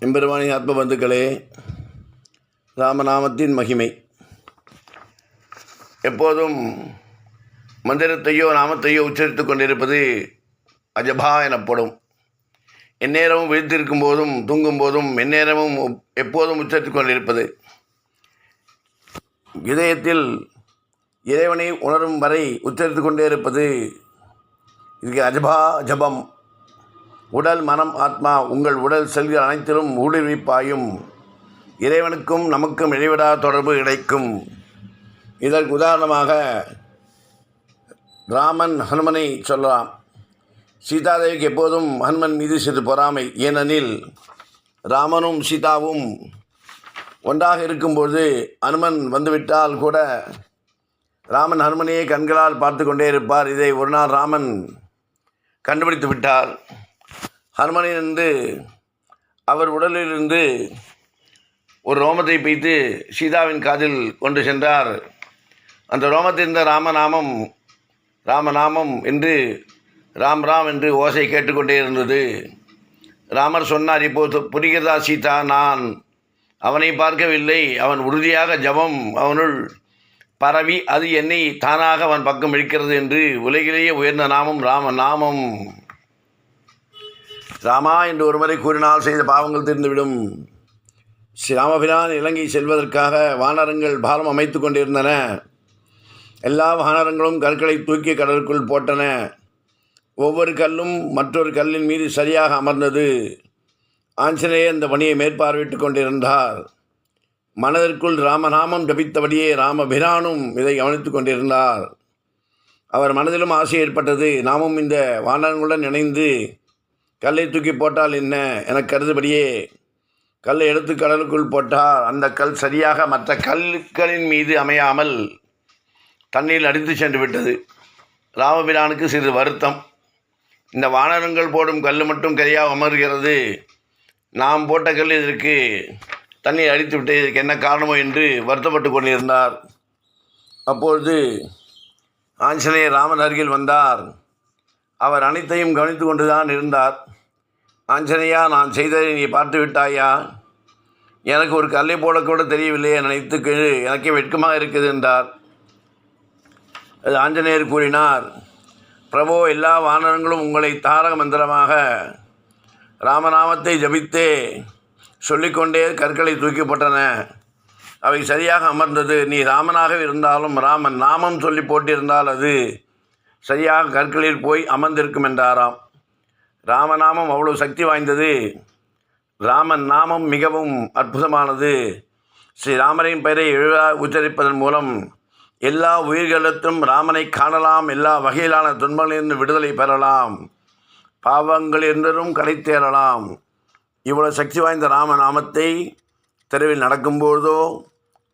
எம்பெருமானி ஆத்ம பந்துக்களே ராமநாமத்தின் மகிமை. எப்போதும் மந்திரத்தையோ நாமத்தையோ உச்சரித்து கொண்டிருப்பது அஜபா எனப்படும். எந்நேரமும் விழித்திருக்கும் போதும் தூங்கும் போதும் எந்நேரமும் எப்போதும் உச்சரித்து கொண்டிருப்பது. இதயத்தில் இறைவனை உணரும் வரை உச்சரித்து கொண்டே இருப்பது இதுக்கு அஜபா ஜபம். உடல் மனம் ஆத்மா உங்கள் உடல் செல்கள் அனைத்திலும் ஊடுருவிப்பாயும். இறைவனுக்கும் நமக்கும் இடைவிடா தொடர்பு கிடைக்கும். இதற்கு உதாரணமாக ராமன் ஹனுமனை சொல்லலாம். சீதாதேவிக்கு எப்போதும் ஹனுமன் மீது சிறிது பொறாமை. ஏனெனில் ராமனும் சீதாவும் ஒன்றாக இருக்கும்போது ஹனுமன் வந்துவிட்டால் கூட ராமன் ஹனுமனையே கண்களால் பார்த்து கொண்டே இருப்பார். இதை ஒரு நாள் ராமன் கண்டுபிடித்து விட்டார். ஹனுமனிலிருந்து அவர் உடலிலிருந்து ஒரு ரோமத்தை பைத்து சீதாவின் காதில் கொண்டு சென்றார். அந்த ரோமத்திருந்த ராமநாமம் ராமநாமம் என்று ராம் ராம் என்று ஓசை கேட்டுக்கொண்டே இருந்தது. ராமர் சொன்னார் இப்போது புரிகிறதா சீதா? நான் அவனை பார்க்கவில்லை. அவன் உறுதியாக ஜபம் அவனுள் பரவி அது என்னை தானாக அவன் பக்கம் இழுக்கிறது என்று உலகிலேயே உயர்ந்த நாமம் ராம நாமம் ராமா என்று ஒருமுறை கூறினால் செய்த பாவங்கள் தீர்ந்துவிடும். ஸ்ரீராமபிரான் இலங்கை செல்வதற்காக வானரங்கள் பாலம் அமைத்து கொண்டிருந்தன. எல்லா வானரங்களும் கற்களை தூக்கி கடலுக்குள் போட்டன. ஒவ்வொரு கல்லும் மற்றொரு கல்லின் மீது சரியாக அமர்ந்தது. ஆஞ்சநேயர் இந்த பணியை மேற்பார்வையிட்டு கொண்டிருந்தார். மனதிற்குள் ராமநாமம் ஜபித்தபடியே ராமபிரானும் இதை கவனித்து கொண்டிருந்தார். அவர் மனதிலும் ஆசை ஏற்பட்டது. நாமும் இந்த வானரங்களுடன் இணைந்து கல்லை தூக்கி போட்டால் என்ன? என கருதுபடியே. கல்லை எடுத்து கடலுக்குள் போட்டால் அந்த கல் சரியாக மற்ற கல்லுக்களின் மீது அமையாமல் தண்ணீரில் அடித்து சென்று விட்டது. ராமபிரானுக்கு சிறிது வருத்தம். இந்த வானரங்கள் போடும் கல் மட்டும் கரியாக அமர்கிறது. நாம் போட்ட கல் இதற்கு தண்ணீர் அடித்து விட்டு இதற்கு என்ன காரணமோ என்று வருத்தப்பட்டு கொண்டிருந்தார். அப்பொழுது ஆஞ்சநேயர் ராமன் அருகில் வந்தார். அவர் அனைத்தையும் கவனித்து கொண்டுதான் இருந்தார். ஆஞ்சநேயா நான் செய்ததை நீ பார்த்து விட்டாயா எனக்கு ஒரு கல்லை போடக்கூட தெரியவில்லையே நினைத்து எனக்கே வெட்கமாக இருக்குது என்றார். அது ஆஞ்சநேயர் கூறினார் பிரபோ எல்லா வானரங்களும் உங்களை தாரக மந்திரமாக ராமநாமத்தை ஜபித்தே சொல்லிக்கொண்டே கற்களை தூக்கிப்பட்டன. அவை சரியாக அமர்ந்தது. நீ ராமனாக இருந்தாலும் ராமன் நாமம் சொல்லி போட்டிருந்தால் அது சரியாக கற்களில் போய் அமர்ந்திருக்கும் என்றாராம். ராமநாமம் அவ்வளோ சக்தி வாய்ந்தது. ராமன் நாமம் மிகவும் அற்புதமானது. ஸ்ரீராமரின் பெயரை எழுத உச்சரிப்பதன் மூலம் எல்லா உயிர்களிடத்தும் ராமனை காணலாம் எல்லா வகையிலான துன்பங்களிலிருந்து விடுதலை பெறலாம் பாவங்களிலிருந்தும் கடை தேரலாம் இவ்வளோ சக்தி வாய்ந்த ராமநாமத்தை தெருவில் நடக்கும்போதோ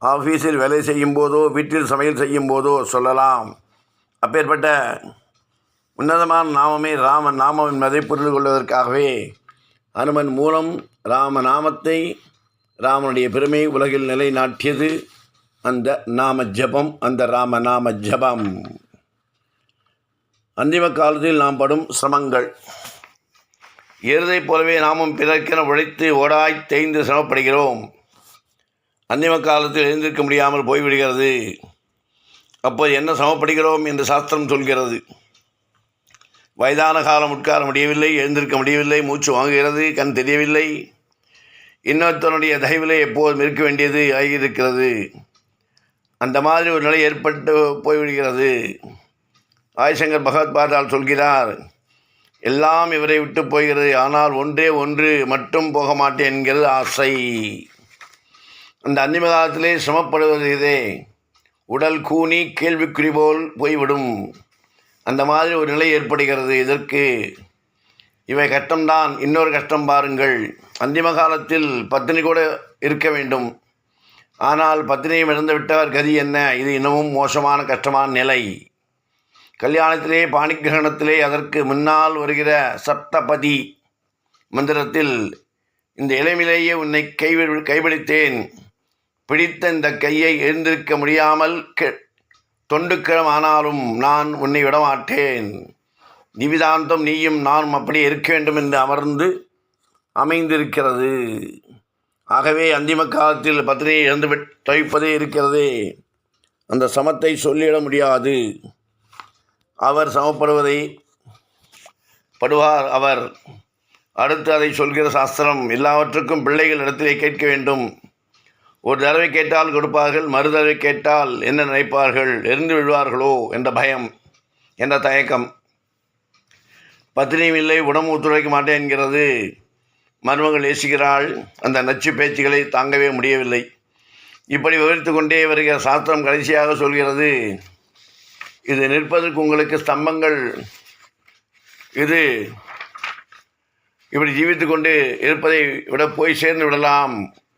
ஆஃபீஸில் வேலை செய்யும் போதோ வீட்டில் சமையல் செய்யும் போதோ சொல்லலாம். அப்பேற்பட்ட உன்னதமான நாமமே ராம நாமம் என்பதை புரிந்து கொள்வதற்காகவே அனுமன் மூலம் ராம நாமத்தை ராமனுடைய பெருமை உலகில் நிலைநாட்டியது. அந்த நாம ஜபம் அந்த ராம நாம ஜபம் அந்திம காலத்தில் நாம் படும் சிரமங்கள். எருதை போலவே நாமும் பிறர்க்கென உழைத்து ஓடாய் தேய்ந்து சிரமப்படுகிறோம். அந்திம காலத்தில் எழுந்திருக்க முடியாமல் போய்விடுகிறது. அப்போது என்ன சமப்படுகிறோம் என்று சாஸ்திரம் சொல்கிறது. வயதான காலம் உட்கார முடியவில்லை எழுந்திருக்க முடியவில்லை மூச்சு வாங்குகிறது கண் தெரியவில்லை. இன்னொருத்தனுடைய தயவிலே எப்போதும் இருக்க வேண்டியது ஆகியிருக்கிறது. அந்த மாதிரி ஒரு நிலை ஏற்பட்டு போய்விடுகிறது. ஆய்சங்கர் பகவத்பாதால் சொல்கிறார் எல்லாம் இவரை விட்டு போகிறது ஆனால் ஒன்றே ஒன்று மட்டும் போக மாட்டேன் என்கிறது ஆசை. அந்த அந்திம காலத்திலே சிரமப்படுவது இதே உடல் கூனி கேள்விக்குறி போல் போய்விடும். அந்த மாதிரி ஒரு நிலை ஏற்படுகிறது. இதற்கு இவை கஷ்டம்தான். இன்னொரு கஷ்டம் பாருங்கள். அந்திம காலத்தில் பத்தினி கூட இருக்க வேண்டும். ஆனால் பத்தினியும் இழந்து விட்டவர் கதி என்ன? இது இன்னமும் மோசமான கஷ்டமான நிலை. கல்யாணத்திலே பாணிகிரகணத்திலே அதற்கு முன்னால் வருகிற சப்தபதி மந்திரத்தில் இந்த இளமிலேயே உன்னை கைவி கைபிடித்தேன். பிடித்த இந்த கையை எழுந்திருக்க முடியாமல் கெ தொண்டுக்கிழம் ஆனாலும் நான் உன்னை விடமாட்டேன். நிவிதாந்தம் நீயும் நானும் அப்படி இருக்க வேண்டும் என்று அமர்ந்து அமைந்திருக்கிறது. ஆகவே அந்திம காலத்தில் பத்தினியை இழந்து தவிப்பதே இருக்கிறதே. அந்த சமத்தை சொல்லிட முடியாது. அவர் சமப்படுவதை படுவார் அவர். அடுத்து அதை சொல்கிற சாஸ்திரம் எல்லாவற்றுக்கும் பிள்ளைகள் இடத்திலே கேட்க வேண்டும். ஒரு தடவை கேட்டால் கொடுப்பார்கள் மறு தடவை கேட்டால் என்ன நினைப்பார்கள் எரிந்து விழுவார்களோ என்ற பயம் என்ற தயக்கம். பத்தினியும் இல்லை உடம்பு ஒத்துழைக்க மாட்டேன் என்கிறது. மருமகள் ஏசுகிறாள் அந்த நச்சு பேச்சுகளை தாங்கவே முடியவில்லை. இப்படி விவரித்து கொண்டே வருகிற சாஸ்திரம் கடைசியாக சொல்கிறது இது நிற்பதற்கு உங்களுக்கு ஸ்தம்பங்கள் இது இப்படி ஜீவித்து கொண்டு இருப்பதை விட போய் சேர்ந்து விடலாம்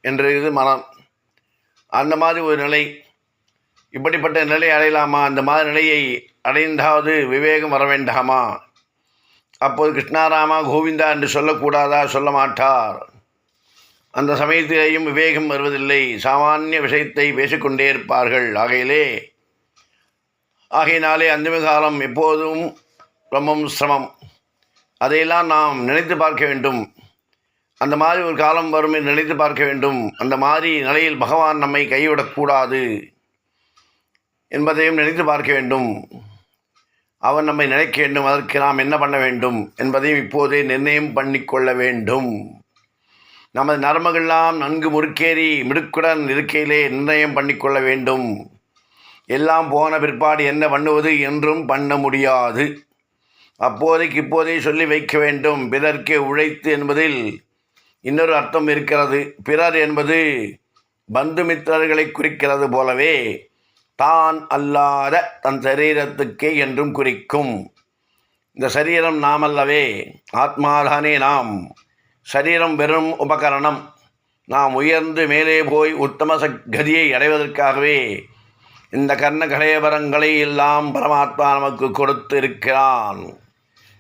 என்று இது மனம். அந்த மாதிரி ஒரு நிலை இப்படிப்பட்ட நிலை அடையலாமா? அந்த மாதிரி நிலையை அடைந்தாவது விவேகம் வர வேண்டாமா? அப்போது கிருஷ்ணாராமா கோவிந்தா என்று சொல்லக்கூடாதா? சொல்ல மாட்டார். அந்த சமயத்திலேயும் விவேகம் வருவதில்லை. சாமானிய விஷயத்தை பேசிக்கொண்டே இருப்பார்கள். ஆகையிலே ஆகையினாலே அந்திம காலம் எப்போதும் ரொம்பவும் சிரமம். அதையெல்லாம் நாம் நினைத்து பார்க்க வேண்டும். அந்த மாதிரி ஒரு காலம் வரும் என்று நினைத்து பார்க்க வேண்டும். அந்த மாதிரி நிலையில் பகவான் நம்மை கைவிடக்கூடாது என்பதையும் நினைத்து பார்க்க வேண்டும். அவன் நம்மை நினைக்க வேண்டும் அதற்கு நாம் என்ன பண்ண வேண்டும் என்பதையும் இப்போதே நிர்ணயம் பண்ணிக்கொள்ள வேண்டும். நமது நரம்புகள்லாம் நன்கு முறுக்கேறி மிடுக்குடன் இருக்கையிலே நிர்ணயம் பண்ணிக்கொள்ள வேண்டும். எல்லாம் போன பிற்பாடு என்ன பண்ணுவது என்றும் பண்ண முடியாது. அப்போதைக்கு இப்போதே சொல்லி வைக்க வேண்டும். பிறர்க்கே உழைத்து என்பதில் இன்னொரு அர்த்தம் இருக்கிறது. பிறர் என்பது பந்துமித்திரர்களை குறிக்கிறது போலவே தான் அல்லாத தன் சரீரத்துக்கே என்றும் குறிக்கும். இந்த சரீரம் நாமல்லவே ஆத்மாதானே நாம். சரீரம் வெறும் உபகரணம். நாம் உயர்ந்து மேலே போய் உத்தம கதியை அடைவதற்காகவே இந்த கர்ண கலையபரங்களை எல்லாம் பரமாத்மா நமக்கு கொடுத்து இருக்கிறான்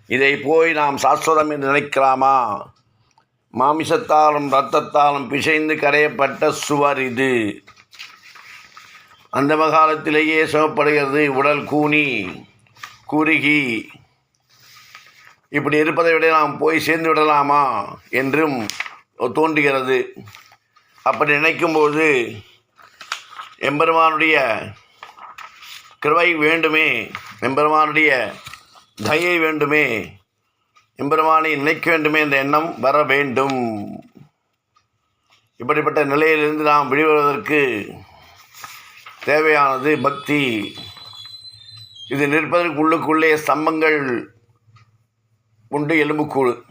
இதை போய் நாம் சாஸ்வதம் என்று நினைக்கலாமா? மாமிசத்தாலும் இரத்தத்தாலும் பிசைந்து கரையப்பட்ட சுவர் இது. அந்த காலத்திலேயே சிவப்படுகிறது உடல் கூனி குறுகி. இப்படி இருப்பதை விட நாம் போய் சேர்ந்து விடலாமா என்றும் தோன்றுகிறது. அப்படி நினைக்கும்போது எம்பெருமானுடைய கிருவை வேண்டுமே எம்பெருமானுடைய தயை வேண்டுமே எம்பெருமானை நினைக்க வேண்டுமே என்ற எண்ணம் வர வேண்டும். இப்படிப்பட்ட நிலையிலிருந்து நாம் வெளிவருவதற்கு தேவையானது பக்தி. இது நிற்பதற்கு உள்ளுக்குள்ளே ஸ்தம்பங்கள் உண்டு எலும்புக்கூடு.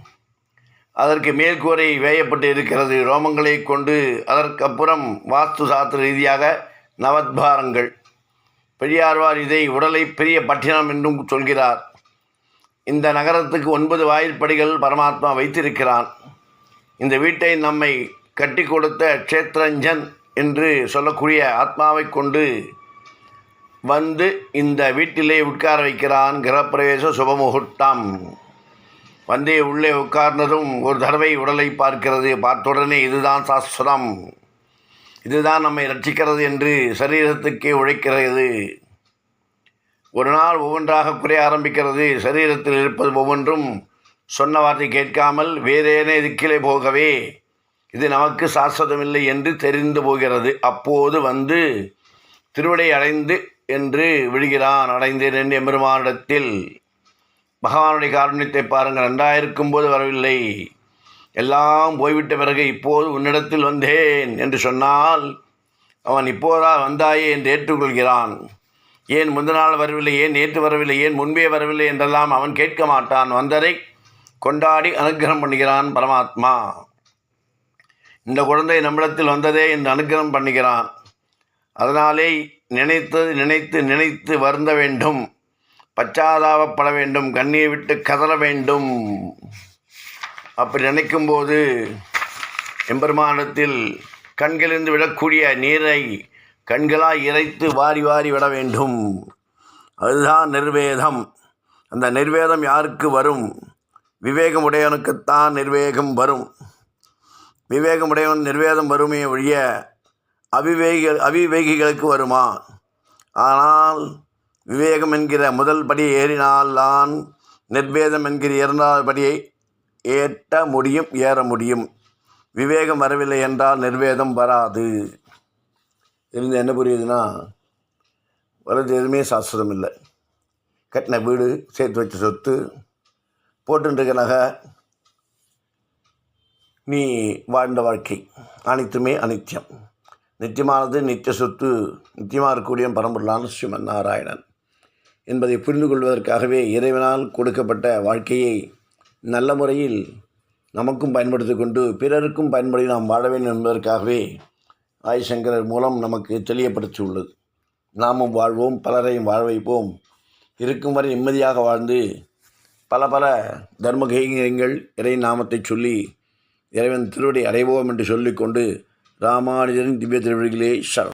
அதற்கு மேற்கூரை வேயப்பட்டு இருக்கிறது. ரோமங்களை கொண்டு அதற்கப்புறம் வாஸ்து சாஸ்திர ரீதியாக நவத்பாரங்கள் பெரியார்வார் இதை உடலை பெரிய பட்டினம் என்றும் சொல்கிறார். இந்த நகரத்துக்கு ஒன்பது வாயிற்படிகள் பரமாத்மா வைத்திருக்கிறான். இந்த வீட்டை நம்மை கட்டி கொடுத்த க்ஷேத்ரஞ்சன் என்று சொல்லக்கூடிய ஆத்மாவை கொண்டு வந்து இந்த வீட்டிலே உட்கார வைக்கிறான். கிரகப்பிரவேச சுபமுகூர்த்தம். வந்தே உள்ளே உட்கார்ந்ததும் ஒரு தடவை உடலை பார்க்கிறது. பார்த்தவுடனே இதுதான் சாஸ்வதம் இதுதான் நம்மை ரட்சிக்கிறது என்று சரீரத்துக்கே உழைக்கிறது. ஒரு நாள் ஒவ்வொன்றாக குறைய ஆரம்பிக்கிறது. சரீரத்தில் இருப்பது ஒவ்வொன்றும் சொன்ன வார்த்தை கேட்காமல் வேறேனே திக்கிலே போகவே இது நமக்கு சாஸ்வதமில்லை என்று தெரிந்து போகிறது. அப்போது வந்து திருவிடை அடைந்து என்று விழுகிறான். அடைந்தேன் என்று எம்பெருமானிடத்தில் பகவானுடைய காரணத்தை பாருங்கள். நன்றாயிருக்கும் போது வரவில்லை. எல்லாம் போய்விட்ட பிறகு இப்போது உன்னிடத்தில் வந்தேன் என்று சொன்னால் அவன் இப்போதா வந்தாயே என்று ஏற்றுக்கொள்கிறான். ஏன் முந்த நாள் வரவில்லை ஏன் நேற்று வரவில்லை ஏன் முன்பே வரவில்லை என்றெல்லாம் அவன் கேட்க மாட்டான். வந்ததை கொண்டாடி அனுக்கிரகம் பண்ணுகிறான் பரமாத்மா. இந்த குழந்தை நம்மிடத்தில் வந்ததே என்று அனுக்கிரகம் பண்ணுகிறான். அதனாலே நினைத்து நினைத்து நினைத்து வருந்த வேண்டும். பச்சாதாபப்பட வேண்டும். கண்ணீர் விட்டு கதற வேண்டும். அப்படி நினைக்கும்போது எம்பெருமானத்தில் கண்களிலிருந்து விடக்கூடிய நீரை கண்களாய் இறைத்து வாரி வாரி விட வேண்டும். அதுதான் நிர்வேதம். அந்த நிர்வேதம் யாருக்கு வரும்? விவேகமுடையவனுக்குத்தான் நிர்வேகம் வரும். விவேகம் உடையவன் நிர்வேதம் வருமே ஒழிய அவிவேகிகள் அவிவேகிகளுக்கு வருமா? ஆனால் விவேகம் என்கிற முதல் படியை ஏறினால் தான் நிர்வேதம் என்கிற இரண்டாவது படியை ஏற்ற முடியும் ஏற முடியும். விவேகம் வரவில்லை என்றால் நிர்வேதம் வராது. இருந்து என்ன புரியுதுன்னா வர்றது எதுவுமே சாஸ்திரம் இல்லை. கட்டின வீடு சேர்த்து வச்ச சொத்து போட்டுருக்க நகை நீ வாழ்ந்த வாழ்க்கை அனைத்துமே அனித்தியம் நித்தியமானது நித்திய சொத்து நித்தியமாக இருக்கக்கூடிய பரம்பொருளான ஸ்ரீமன் நாராயணன் என்பதை புரிந்து கொள்வதற்காகவே இறைவனால் கொடுக்கப்பட்ட வாழ்க்கையை நல்ல முறையில் நமக்கும் பயன்படுத்தி கொண்டு பிறருக்கும் பயன்படி நாம் வாழ வேண்டும் என்பதற்காகவே ஆதிசங்கரர் மூலம் நமக்கு தெளியப்படுத்தியுள்ளது. நாமும் வாழ்வோம் பலரையும் வாழ வைப்போம். இருக்கும் வரை நிம்மதியாக வாழ்ந்து பல பல தர்ம இறை நாமத்தை சொல்லி இறைவன் திருவடி அடைவோம் என்று சொல்லிக்கொண்டு ராமானுஜரின் திவ்ய திருவடிகளே சரணம்